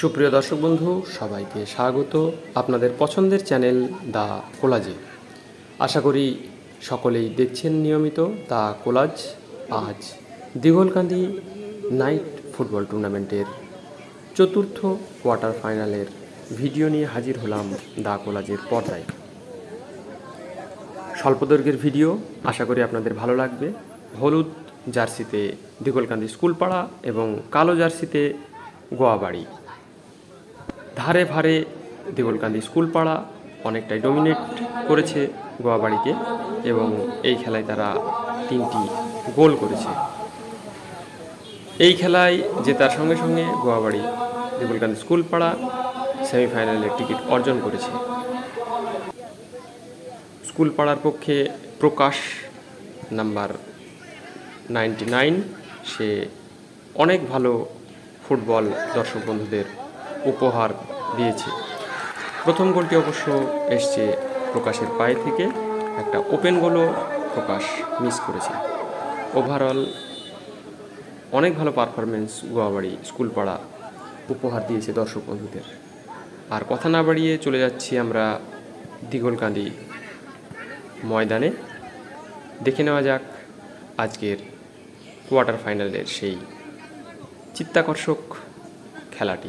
সুপ্রিয় দর্শক বন্ধু, সবাইকে স্বাগত। আপনাদের পছন্দের চ্যানেল দ্য কোলাজে। আশা করি সকলেই দেখছেন নিয়মিত দ্য কোলাজ। আজ দিঘলকান্দি নাইট ফুটবল টুর্নামেন্টের চতুর্থ কোয়ার্টার ফাইনালের ভিডিও নিয়ে হাজির হলাম দ্য কোলাজের পর্দায়। স্বল্পদৈর্ঘ্যের ভিডিও, আশা করি আপনাদের ভালো লাগবে। হলুদ জার্সিতে দিগলকান্দি স্কুলপাড়া এবং কালো জার্সিতে গোয়াবাড়ি। ধারে ভারে দেগলকান্দি স্কুলপাড়া অনেকটাই ডমিনেট করেছে গোয়াবাড়িকে এবং এই খেলায় তারা তিনটি গোল করেছে। এই খেলায় জেতার সঙ্গে সঙ্গে গোয়াবাড়ি দেগলকান্দি স্কুলপাড়া সেমিফাইনালের টিকিট অর্জন করেছে। স্কুল পাড়ার পক্ষে প্রকাশ নাম্বার নাইনটি নাইন। সে অনেক ভালো ফুটবল দর্শক বন্ধুদের উপহার দিয়েছে। প্রথম গোলটি অবশ্য এসছে প্রকাশের পায়ে থেকে। একটা ওপেন গোলও প্রকাশ মিস করেছে। ওভারঅল অনেক ভালো পারফরমেন্স গোয়াবাড়ি স্কুল পাড়া উপহার দিয়েছে দর্শক বন্ধুদের। আর কথা না বাড়িয়ে চলে যাচ্ছি আমরা দিগলকান্দি ময়দানে। দেখে নেওয়া যাক আজকের কোয়ার্টার ফাইনালের সেই চিত্তাকর্ষক খেলাটি।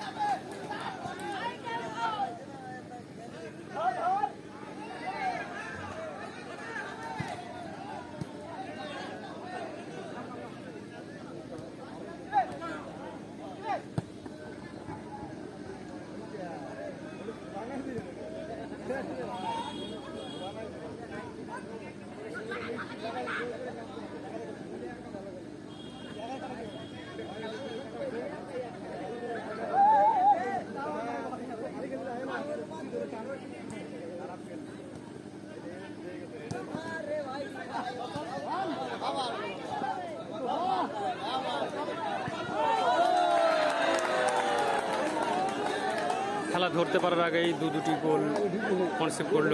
খেলা ধরতে পারার আগেই দু দুটি গোল কনসেপ্ট করল।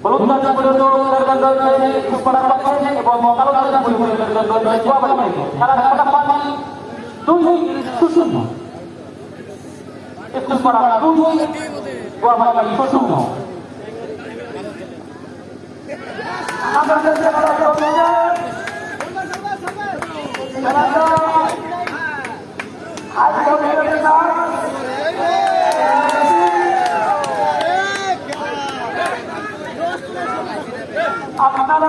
খেলা বলুন্দাজা পর্যন্ত দরকার রয়েছে খুশপাড়া রয়েছে এবং মকালদাজা পর্যন্ত দরকার রয়েছে খেলা খেলাটা পানি দুই দুই গোয়াবাড়ি শূন্য চলছে খেলাটা আজকে মেরে না আপনারা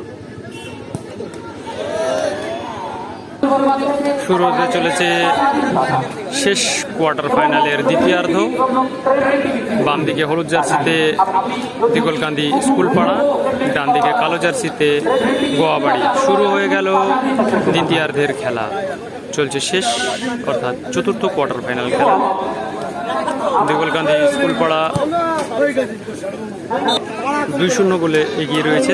শুরু হতে চলেছে শেষ কোয়ার্টার ফাইনালের দ্বিতীয়ার্ধ। বাম দিকে হলুদ জার্সিতে দিগলকান্দি স্কুল পাড়া ডান দিকে কালো জার্সিতে গোয়াবাড়ি। শুরু হয়ে গেল দ্বিতীয়ার্ধের খেলা। চলছে শেষ, অর্থাৎ চতুর্থ কোয়ার্টার ফাইনাল খেলা। দিগলকান্দি স্কুল পাড়া দুই শূন্য গোলে এগিয়ে রয়েছে।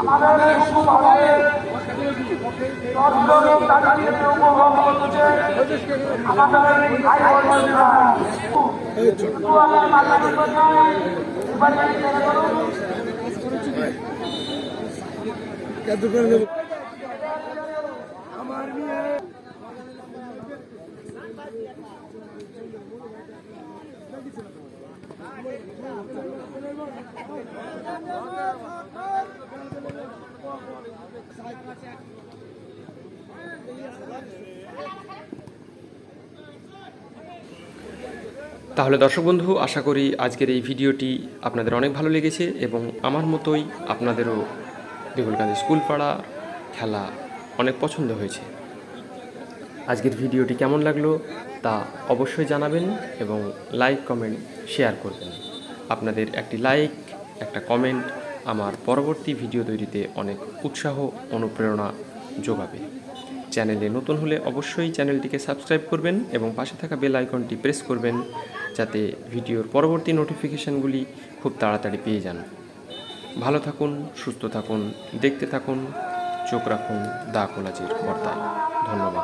আমাদের সুভাবে দর্শক দাঁড়িয়ে উপভোগ করছে আমাদের এই ভাই বোনেরা ফুটবলের মাধ্যমে তাহলে দর্শক বন্ধু, আশা করি আজকের এই ভিডিওটি আপনাদের অনেক ভালো লেগেছে এবং আমার মতোই আপনাদেরও দেগুলকান্দি স্কুল পাড়া খেলা অনেক পছন্দ হয়েছে। আজকের ভিডিওটি কেমন লাগল তা অবশ্যই জানাবেন এবং লাইক, কমেন্ট, শেয়ার করবেন। আপনাদের একটি লাইক, একটা কমেন্ট আমার পরবর্তী ভিডিও তৈরিতে অনেক উৎসাহ, অনুপ্রেরণা যোগাবে। চ্যানেলে নতুন হলে অবশ্যই চ্যানেলটিকে সাবস্ক্রাইব করবেন এবং পাশে থাকা বেল আইকনটি প্রেস করবেন যাতে ভিডিওর পরবর্তী নোটিফিকেশানগুলি খুব তাড়াতাড়ি পেয়ে যান। ভালো থাকুন, সুস্থ থাকুন, দেখতে থাকুন, চোখ রাখুন, দা কলাজির পর্দায়। ধন্যবাদ।